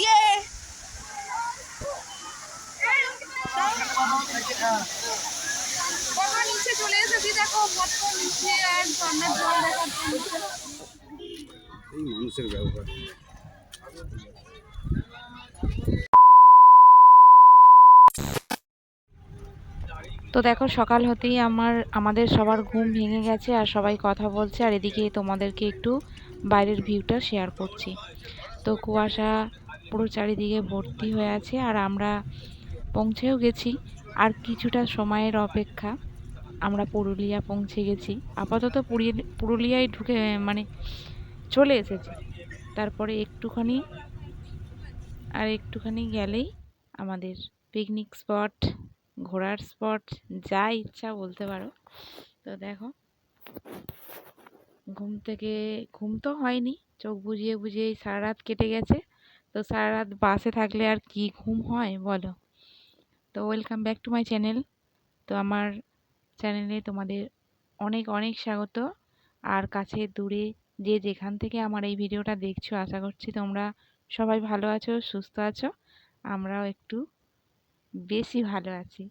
ইয়ে আমরা নিচে চলে এসেছি দেখো কত নিচে আর ঝর্ণার জল দেখাচ্ছে এই মানুষের ব্যবহার। তো দেখো সকাল হতেই আমার আমাদের সবার ঘুম ভেঙে গেছে আর সবাই কথা বলছে। আর এদিকে তোমাদেরকে একটু বাইরের ভিউটা শেয়ার করছি। তো কুয়াশা পুরো চারিদিকে ভর্তি হয়ে আছে আর আমরা পৌঁছেও গেছি। আর কিছুটা সময়ের অপেক্ষা আমরা পুরুলিয়া পৌঁছে গেছি। আপাতত পুরি- পুরুলিয়ায় ঢুকে মানে চলে এসেছি। তারপরে একটুখানি, আর একটুখানি গেলেই আমাদের পিকনিক স্পট ঘোরার স্পট যা ইচ্ছা বলতে পারো। তো দেখো। ঘুম থেকে, ঘুম তো হয়নি। চোখ বুজিয়ে বুজিয়ে সারা রাত কেটে গেছে। তো সারা রাত বাসে থাকলে আর কি ঘুম হয় বলো? তো welcome back to my channel তো আমার চ্যানেলে তোমাদের অনেক অনেক স্বাগত। আর কাছে দূরে যে যেখান থেকে আমার এই ভিডিওটা দেখছ, আশা করছি তোমরা সবাই ভালো আছো, সুস্থ আছো। আমরাও একটু বেশি ভালো আছি।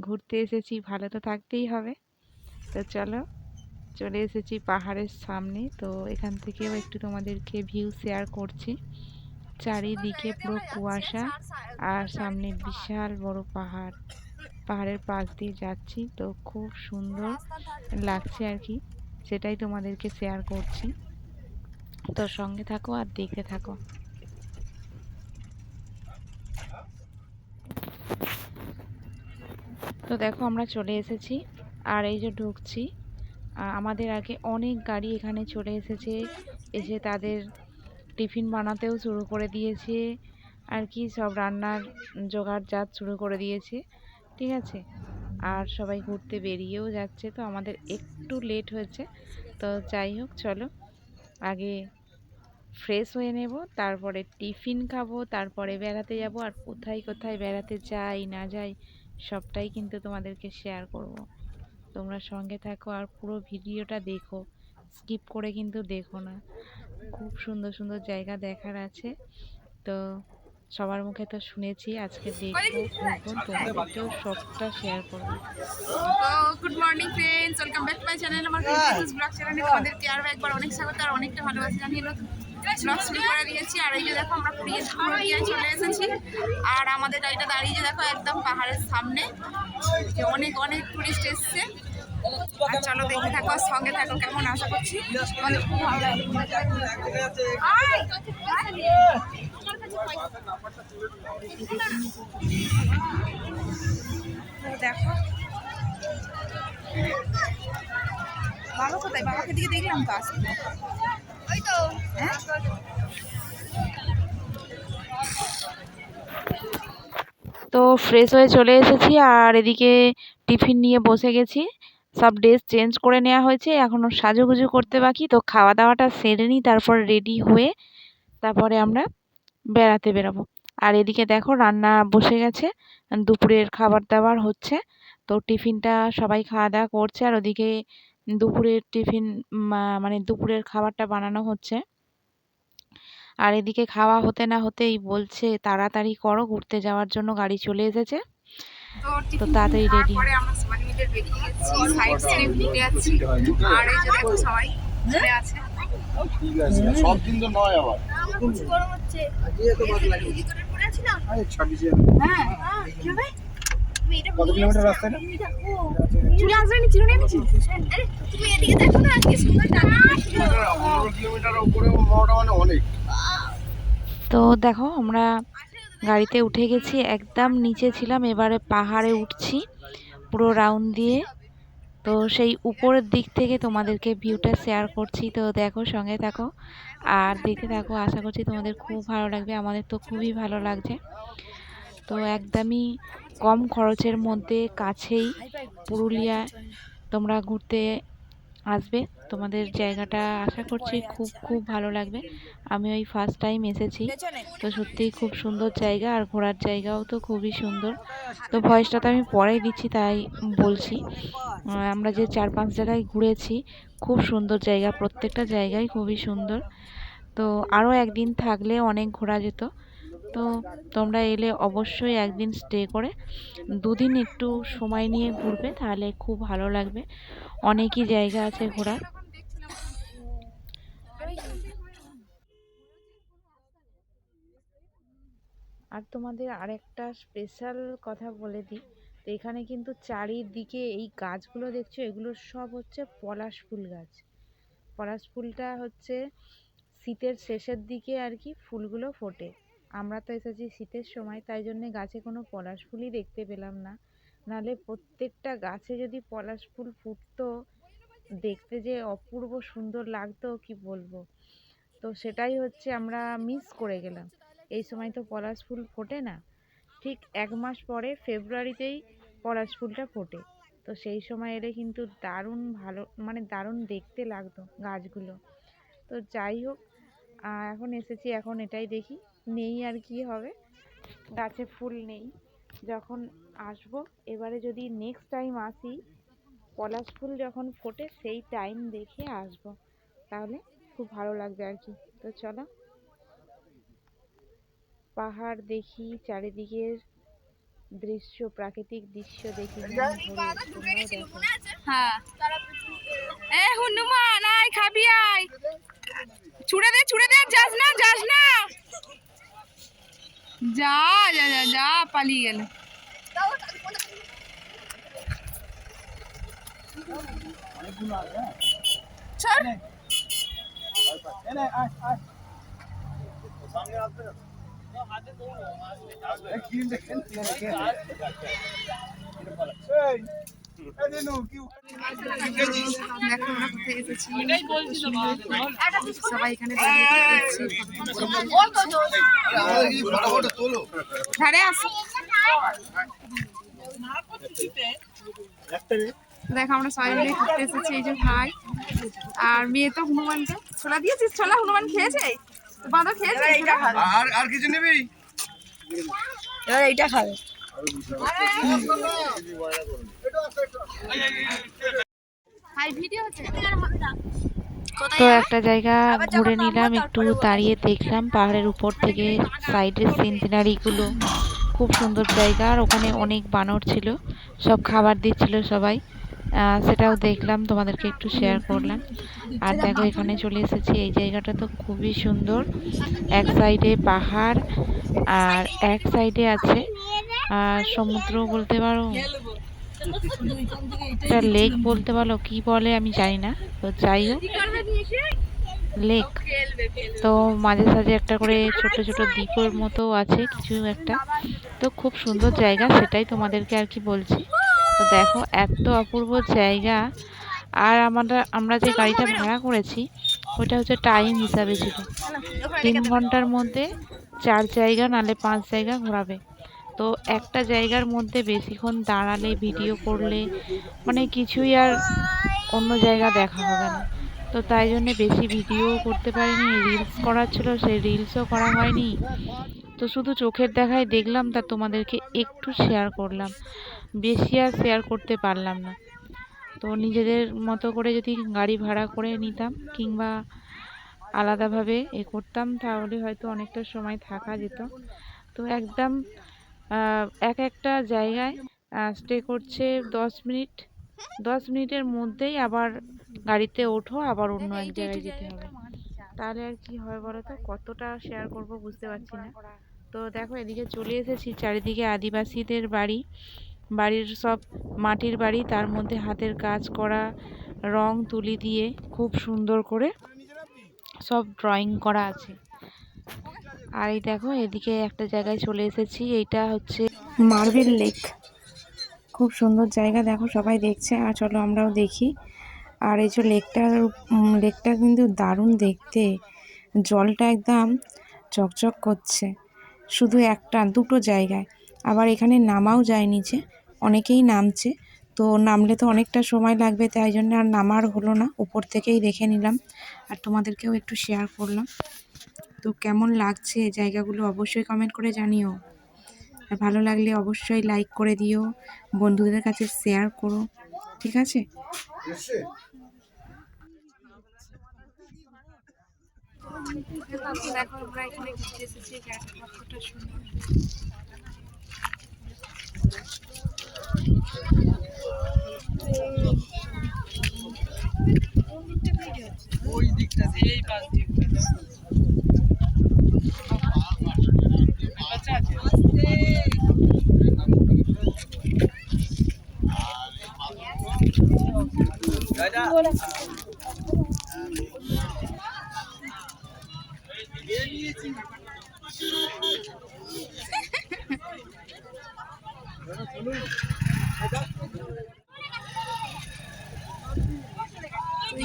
ঘুরতে এসেছি, ভালো তো থাকতেই হবে। তো চলো চলে এসেছি পাহাড়ের সামনে। তো এখান থেকেও একটু তোমাদেরকে ভিউ শেয়ার করছি। চারিদিকে পুরো কুয়াশা আর সামনে বিশাল বড় পাহাড়। পাহাড়ের পাশ দিয়ে যাচ্ছি তো খুব সুন্দর লাগছে আর কি। সেটাই তোমাদেরকে শেয়ার করছি। তো সঙ্গে থাকো আর দেখতে থাকো। তো দেখো আমরা চলে এসেছি আর এই যে ঢুকছি আমাদের আগে অনেক গাড়ি এখানে চলে এসেছে। এসে তাদের টিফিন বানাতেও শুরু করে দিয়েছে। আর কি, সব রান্নার জোগাড় জাত শুরু করে দিয়েছে। ঠিক আছে? আর সবাই ঘুরতে বেরিয়েও যাচ্ছে, তো আমাদের একটু লেট হয়েছে। তো যাই হোক, চলো। আগে ফ্রেশ হয়ে নেব, তারপরে টিফিন খাব, তারপরে বেড়াতে যাব। আর কোথায় কোথায় বেড়াতে যাই, না যাই, সবটাই কিন্তু তোমাদেরকে শেয়ার করব। তোমরা সঙ্গে থাকো আর পুরো ভিডিওটা দেখো। স্কিপ করে কিন্তু দেখো না। খুব সুন্দর সুন্দর জায়গা দেখার আছে। তো সবার মুখে তো শুনেছি আজকে দেখব তোমাদেরকেও সবটা শেয়ার করব। তো good morning friends welcome back to my channel আমার ব্লগ চ্যানেলে তোমাদেরকে আরও একবার অনেক স্বাগত আর অনেকটা ভালোবাসা জানিয়ে নতুন ব্লগ শুরু করে দিয়েছি। আর এই যে দেখো আমরা পুরুলিয়া পুরুলিয়ায় চলে এসেছি। আর আমাদের গাড়িটা দাঁড়িয়ে যে দেখো একদম পাহাড়ের সামনে। অনেক অনেক টুরিস্ট এসছে। আর চলো দেখে থাকো সঙ্গে থাকো কেমন আশা করছি? খুব ভালো দেখো। বাবা কোথায় বাবাকে দিকে দেখলাম তো ওই তো। হ্যাঁ? তো ফ্রেশ হয়ে চলে এসেছি আর এদিকে টিফিন নিয়ে বসে গেছি। সব ড্রেস চেঞ্জ করে নেওয়া হয়েছে এখনও সাজুগুজু করতে বাকি, তো খাওয়া দাওয়াটা সেরে নিই, তারপর রেডি হয়ে তারপরে আমরা বেড়াতে বেরোবো। আর এদিকে দেখো রান্না বসে গেছে, দুপুরের খাবার দাবার হচ্ছে, তো টিফিনটা সবাই খাওয়া দাওয়া করছে, আর ওদিকে দুপুরের টিফিন মানে দুপুরের খাবারটা বানানো হচ্ছে। আর এদিকে খাওয়া হতে না হতেই বলছে তাড়াতাড়ি করো ঘুরতে যাওয়ার জন্য গাড়ি চলে এসেছে। তো তাড়াতাড়ি রেডি আমরা সবাই মিলে বেরিয়ে গেছি সাইড সিন ঘুরতে যাচ্ছি। আর এই যে দেখো সবাই চলে আছে। ঠিক আছে সব দিন তো নয় আবার আরে ছাব্বিশে হ্যাঁ কি হবে কত কিলোমিটার রাস্তা এটা চুলে আসবে নি চিরুনি এনেছি আরে তুমি এদিকে দেখো না কি সুন্দর কিলোমিটার উপরে মোটা মানে অনেক। তো দেখো আমরা গাড়িতে উঠে গেছি একদম নিচে ছিলাম এবারে পাহাড়ে উঠছি পুরো রাউন্ড দিয়ে। তো সেই উপরের দিক থেকে তোমাদেরকে ভিউটা শেয়ার করছি তো দেখো সঙ্গে থাকো। আর দেখতে থাকো আশা করছি তোমাদের খুব ভালো লাগবে আমাদের তো খুবই ভালো লাগছে। তো একদমই কম খরচের মধ্যে কাছেই পুরুলিয়া তোমরা ঘুরতে আসবে। তোমাদের জায়গাটা আশা করছি খুব খুব ভালো লাগবে। আমি ওই ফার্স্ট টাইম এসেছি। তো সত্যিই খুব সুন্দর জায়গা আর ঘোরার জায়গাও তো খুবই সুন্দর। তো ভয়েসটা তো আমি পরেই দিচ্ছি, তাই বলছি। আমরা যে চার পাঁচ জায়গায় ঘুরেছি, খুব সুন্দর জায়গা, প্রত্যেকটা জায়গায় খুবই সুন্দর। তো আরও একদিন থাকলে অনেক ঘোরা যেত। তো তোমরা এলে অবশ্যই একদিন স্টে করে, দুদিন একটু সময় নিয়ে ঘুরবে, তাহলে খুব ভালো লাগবে। অনেকই জায়গা আছে ঘোরার। আর তোমাদের আরেকটা স্পেশাল কথা বলে দিই, তো এখানে কিন্তু চারিদিকে এই গাছগুলো দেখছ, এগুলো সব হচ্ছে পলাশ ফুল গাছ। পলাশ ফুলটা হচ্ছে শীতের শেষের দিকে আর কি ফুলগুলো ফোটে। আমরা তো এসেছি শীতের সময়, তাই জন্য গাছে কোনো পলাশ ফুলই দেখতে পেলাম না। নাহলে প্রত্যেকটা গাছে যদি পলাশ ফুল ফুটতো, দেখতে যে অপূর্ব সুন্দর লাগতো, কি বলব? তো সেটাই হচ্ছে আমরা মিস করে গেলাম। এই সময় তো পলাশ ফুল ফোটে না। ঠিক এক মাস পরে ফেব্রুয়ারিতেই পলাশ ফুলটা ফোটে। তো সেই সময় এলে কিন্তু দারুণ ভালো মানে দারুণ দেখতে লাগতো গাছগুলো। তো যাই হোক এখন এসেছি, এখন এটাই দেখি। নেই আর কি হবে। গাছে ফুল নেই। যখন আসব এবারে যদি নেক্সট টাইম আসি পলাশ ফুল যখন ফোটে সেই টাইম দেখে আসব। তাহলে খুব ভালো লাগবে আর কি। তো চলো পাহাড় দেখি চারিদিকের দৃশ্য প্রাকৃতিক দৃশ্য দেখি। মন। হ্যাঁ। হনুমান আয় খাবি আয়। ছুড়ে দে ছুড়ে দে যাস না যাস না। যা যা যা যা পালিয়ে গেল। চল দেখো আমরা সবাই এখানে ধারে আসো দেখো আমরা সবাই মিলে ঘুরতে এসেছি এই যে ভাই আর মেয়ে তো হনুমানকে। ছোলা দিয়েছিস? ছোলা হনুমান খেয়েছে? বাঁধা খেয়েছে? আর আর কিছু নিবি? এইটা খাবে। তো একটা জায়গা ঘুরে নিলাম, একটু দাঁড়িয়ে দেখলাম, পাহাড়ের উপর থেকে সাইডের সিনারিগুলো খুব সুন্দর জায়গা, আর ওখানে অনেক বানর ছিল, সব খাবার দিচ্ছিল সবাই। সেটাও দেখলাম, তোমাদেরকে একটু শেয়ার করলাম। আর দেখো, এখানে চলে এসেছি, এই জায়গাটা তো খুবই সুন্দর। এক সাইডে পাহাড়, আর এক সাইডে আছে আর সমুদ্র বলতে পারো। একটা লেক বলতে পারো, কি বলে আমি জানি না, তো যাই হোক। লেক, তো মাঝে সাঝে একটা করে ছোট ছোট দ্বীপের মতো আছে, কিছু একটা। তো খুব সুন্দর জায়গা, সেটাই তোমাদেরকে আর কি বলছি। তো দেখো, এত অপূর্ব জায়গা। আর আমরা আমরা যে গাড়িটা ভাড়া করেছি ওইটা হচ্ছে টাইম হিসাবে ছিল। তিন ঘণ্টার মধ্যে চার জায়গা, নালে পাঁচ জায়গা ঘোরাবে। তো একটা জায়গার মধ্যে বেশিক্ষণ দাঁড়ালে, ভিডিও করলে মানে কিছুই আর অন্য জায়গা দেখা হবে না। তো তাই জন্যে বেশি ভিডিও করতে পারিনি রিলস করার ছিল, সেই রিলসও করা হয়নি। তো শুধু চোখের দেখায় দেখলাম, তা তোমাদেরকে একটু শেয়ার করলাম। বেশি আর শেয়ার করতে পারলাম না। তো নিজেদের মতো করে যদি গাড়ি ভাড়া করে নিতাম কিংবা আলাদাভাবে এ করতাম, তাহলে হয়তো অনেকটা সময় থাকা যেত। তো একদম এক একটা জায়গায় স্টে করছে দশ মিনিট। দশ মিনিটের মধ্যেই আবার গাড়িতে ওঠো, আবার অন্য এক জায়গায় যেতে হবে। তাহলে আর কি হয় বলো তো কতটা শেয়ার করব বুঝতে পারছি না। তো দেখো, এদিকে চলে এসেছি, চারিদিকে আদিবাসীদের বাড়ি। বাড়ির সব মাটির বাড়ি, তার মধ্যে হাতের কাজ করা, রং তুলি দিয়ে খুব সুন্দর করে সব ড্রয়িং করা আছে। আর এই দেখো, এদিকে একটা জায়গায় চলে এসেছি। এইটা হচ্ছে মার্বেল লেক। খুব সুন্দর জায়গা, দেখো সবাই দেখছে। আর চলো আমরাও দেখি। আর এই যে লেকটার লেকটা কিন্তু দারুণ দেখতে। জলটা একদম চকচক করছে। শুধু একটা, দুটো জায়গায়। আবার এখানে নামাও যায় নিচে, অনেকেই নামছে। তো নামলে তো অনেকটা সময় লাগবে, তাই জন্য আর নামার হলো না। উপর থেকেই দেখে নিলাম। আর তোমাদেরকেও একটু শেয়ার করলাম। তো কেমন লাগছে জায়গাগুলো অবশ্যই কমেন্ট করে জানিও। আর ভালো লাগলে অবশ্যই লাইক করে দিও, বন্ধুদের কাছে শেয়ার করো, ঠিক আছে? দেখো আমরা এখানে ঘুরতে এসেছি জায়গাটা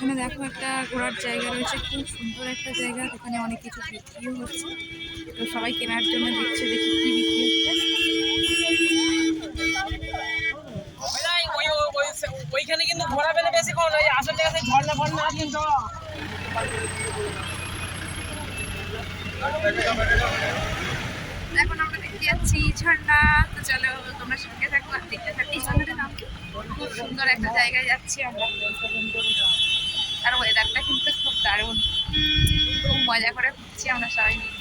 এখানে দেখো একটা ঘোরার জায়গা রয়েছে খুব সুন্দর একটা জায়গা। এখানে অনেক কিছু বিক্রিও হচ্ছে। তো সবাই কেনার জন্য দেখছে দেখি কি বিক্রি হচ্ছে। ওই- ওই- ওই- ওই- ওইখানে কিন্তু ঘোরা পেলে আসল জায়গাতে ঝর্ণা ফর্ণা আছে কিন্তু এখন আমরা দেখতে যাচ্ছি ঝর্ণা। তো চলো তোমরা সঙ্গে থাকো আর দেখতে থাকি। ঝর্ণাটার নাম কি? খুব সুন্দর একটা জায়গায় যাচ্ছি আমরা। আর ওয়েদারটা কিন্তু খুব দারুণ। খুব মজা করে ঘুরছি আমরা সবাই মিলে।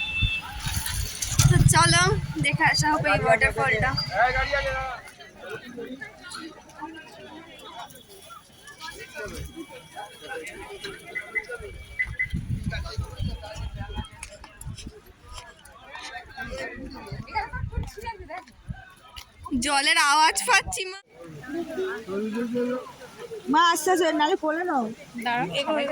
তো চলো, দেখে আসা হবে এই ওয়াটারফলটা জলের আওয়াজ পাচ্ছি মা। মা আস্তে আস্তে নালে পড়ে নাও। দাঁড়া এগোবে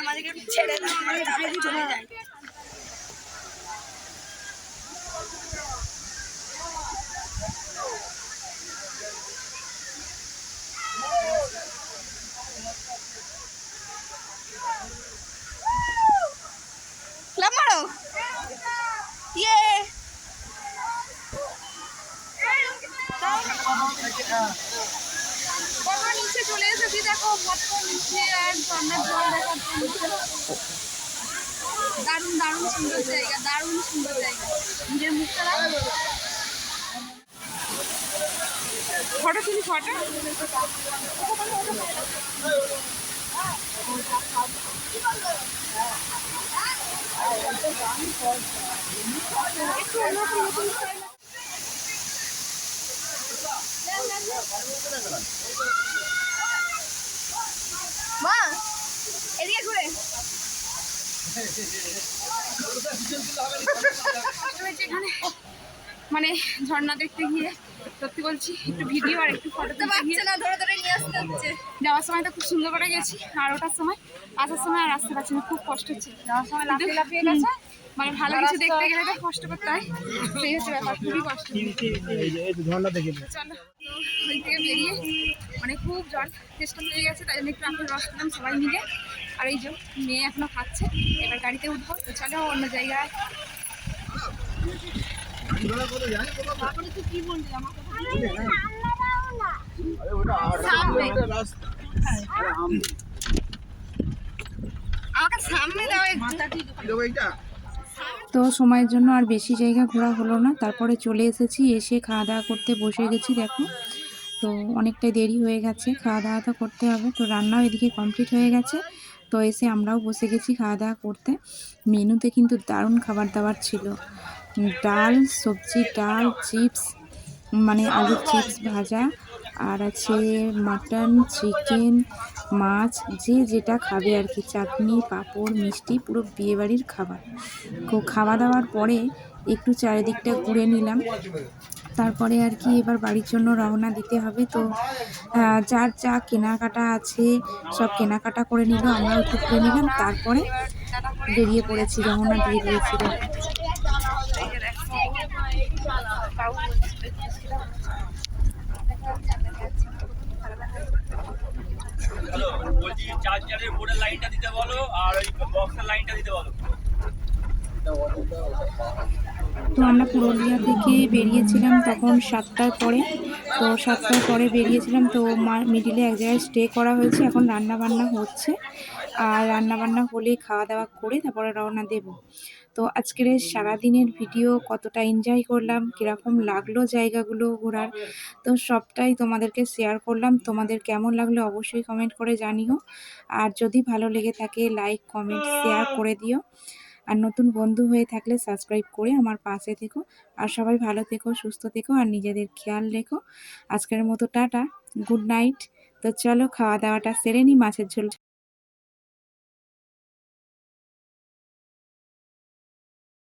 আমাদেরকে ছেড়ে দাও আমরা তাড়াতাড়ি চলে যাই ক্লাব মারো ইয়ে আমরা নিচে চলে এসেছি দেখো কত নিচে আর ঝর্ণার জল দেখার জন্য। দারুণ দারুণ সুন্দর জায়গা দারুণ সুন্দর জায়গা। মুখটা ফটো তুলি ফটো? মা এদিকে ঘুরে। মানে ঝর্ণা দেখতে গিয়ে সত্যি বলছি একটু ভিডিও আর একটু ফটো তুলতে না ধরে ধরে নিয়ে আসতে হচ্ছে। যাওয়ার সময় তো খুব সুন্দর করে গেছি আর ওটার সময় আসার সময় আর আসতে পারছি না খুব কষ্ট হচ্ছে। যাওয়ার সময় লাফিয়ে লাফিয়ে গেছে। মানে ভালো কিছু দেখতে গেলে তো কষ্ট করতে হয় সেই হচ্ছে ব্যাপার খুবই কষ্ট। তো চলো ওই থেকে বেরিয়ে মানে খুব জল চেষ্টা হয়ে গেছে তাই জন্য একটু আমরা রস খেলাম সবাই মিলে। আর এই যে মেয়ে এখনও খাচ্ছে, এবার গাড়িতে উঠবো, তো চলো অন্য জায়গায়। তো সময়ের জন্য আর বেশি জায়গা ঘোরা হলো না, তারপরে চলে এসেছি, এসে খাওয়া দাওয়া করতে বসে গেছি, দেখো। তো অনেকটাই দেরি হয়ে গেছে, খাওয়া দাওয়া তো করতে হবে, তো রান্নাও এদিকে কমপ্লিট হয়ে গেছে। তো এসে আমরাও বসে গেছি খাওয়া দাওয়া করতে। মেনুতে কিন্তু দারুণ খাবার দাবার ছিল। ডাল, সবজি, ডাল, চিপস মানে আলুর চিপস ভাজা, আর আছে মাটন, চিকেন, মাছ, যে যেটা খাবে আর কি চাটনি, পাঁপড়, মিষ্টি, পুরো বিয়েবাড়ির খাবার। খাওয়া দাওয়ার পরে একটু চারিদিকটা ঘুরে নিলাম। তারপরে আর কি এবার বাড়ির জন্য রওনা দিতে হবে। তো যার যা কেনাকাটা আছে, সব কেনাকাটা করে নিল, আমরাও একটু ঘুরে নিলাম। তারপরে বেরিয়ে পড়েছি, রওনা দিয়ে দিয়েছিল। লাইনটা দিতে বলো, আর ওই বক্সের লাইনটা দিতে বলো। তো আমরা পুরুলিয়া থেকে বেরিয়েছিলাম তখন সাতটার পরে। তো সাতটার পরে বেরিয়েছিলাম তো মিডিলে এক জায়গায় স্টে করা হয়েছে। এখন রান্না বান্না হচ্ছে। আর রান্না বান্না হলে খাওয়া দাওয়া করে তারপরে রওনা দেব। তো আজকের সারাদিনের ভিডিও কতটা এনজয় করলাম, কীরকম লাগল জায়গাগুলো ঘোরার, তো সবটাই তোমাদেরকে শেয়ার করলাম। তোমাদের কেমন লাগল অবশ্যই কমেন্ট করে জানিও। আর যদি ভালো লেগে থাকে লাইক কমেন্ট শেয়ার করে দিও। আর নতুন বন্ধু হয়ে থাকলে সাবস্ক্রাইব করে আমার পাশে থেকো। আর সবাই ভালো থেকো, সুস্থ থেকো, আর নিজেদের খেয়াল রেখো। আজকের মতো টাটা, গুড নাইট। তো চলো খাওয়া দাওয়াটা সেরে নিই, মাছের ঝোল